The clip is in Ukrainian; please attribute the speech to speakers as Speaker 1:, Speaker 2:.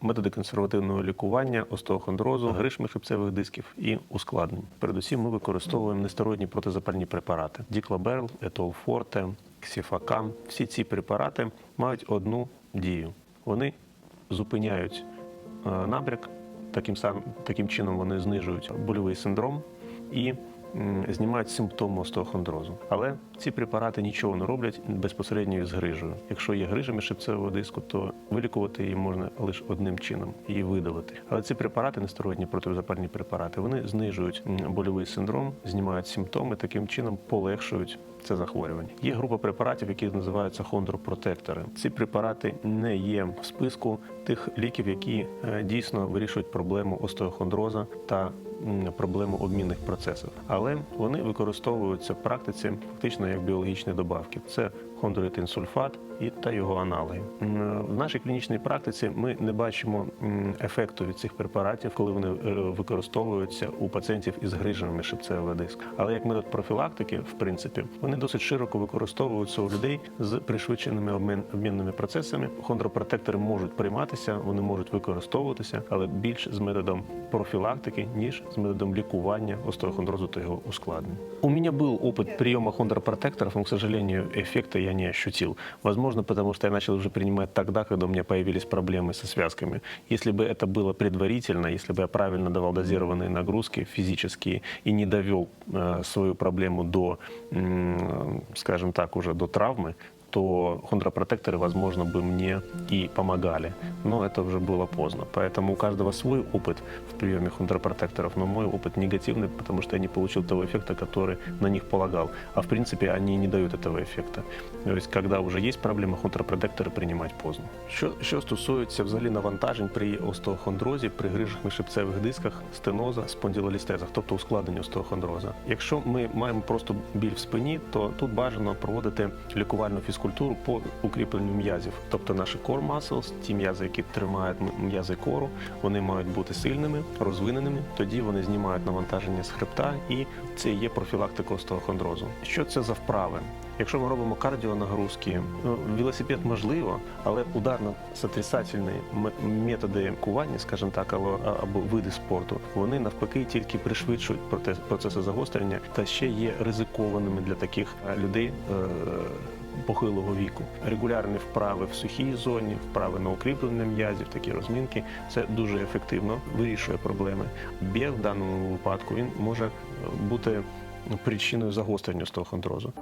Speaker 1: методи консервативного лікування, остеохондрозу, гриш міжхребцевих дисків і ускладнень. Передусім, ми використовуємо нестероїдні протизапальні препарати: Діклаберл, Етолфорте, Ксіфакам. Всі ці препарати мають одну дію. Вони зупиняють е, набряк, таким самим таким чином вони знижують больовий синдром і знімають симптоми остеохондрозу. Але ці препарати нічого не роблять безпосередньо з грижею. Якщо є грижа міжшипцевого диску, то вилікувати її можна лише одним чином її видалити. Але ці препарати, нестероїдні протизапальні препарати, вони знижують больовий синдром, знімають симптоми, таким чином полегшують це захворювання. Є група препаратів, які називаються хондропротектори. Ці препарати не є в списку тих ліків, які е, дійсно вирішують проблему остеохондроза та проблему обмінних процесів. Але вони використовуються в практиці фактично як біологічні добавки. Це хондроїтинсульфат і та його аналоги. М, В нашій клінічній практиці ми не бачимо м, ефекту від цих препаратів, коли вони е, використовуються у пацієнтів із грижами шипцевого диска. Але як метод профілактики, в принципі, вони досить широко використовуються у людей з пришвидшеними обмін, обмінними процесами. Хондропротектори можуть прийматися, вони можуть використовуватися, але більш з методом профілактики, ніж з методом лікування остеохондрозу та його ускладнень. У меня был опыт приема хондропротекторов, но, к сожалению, эффекта я не ощутил. Возможно, потому что я начал уже принимать тогда, когда у меня появились проблемы со связками. Если бы это было предварительно, если бы я правильно давал дозированные нагрузки физические и не довел э, свою проблему до, м, скажем так, уже до травмы, то хондропротекторы, возможно, бы мне и помогали. Но это уже было поздно. Поэтому у каждого свой опыт в приеме хондропротекторов, но мой опыт негативный, потому что я не получил того эффекта, который на них полагал. А в принципе они не дают этого эффекта. То есть, когда уже есть проблема, хондропротектори принимать поздно. Що, що стосується взагалі навантажень при остеохондрозі, при грижах міжшипцевих дисках, стеноза, спондилолістезах, тобто ускладнення остеохондроза. Якщо ми маємо просто біль в спині, то тут бажано проводити лікувальну фізкультуру по укріпленню м'язів, тобто наші core muscles, ті м'язи, які тримають м'язи кору, вони мають бути сильними, розвиненими. Тоді вони знімають навантаження з хребта, і це є профілактика остеохондрозу. Що це за вправи? Якщо ми робимо кардіонагрузки, ну, велосипед можливо, але ударно-сотрясательні м- методи лікування, скажімо так, або, види спорту, вони навпаки тільки пришвидшують процеси загострення та ще є ризикованими для таких е, людей. Похилого віку регулярні вправи в сухій зоні, вправи на укріплення м'язів, такі розмінки це дуже ефективно вирішує проблеми. Біг в даному випадку він може бути причиною загострення остеохондрозу.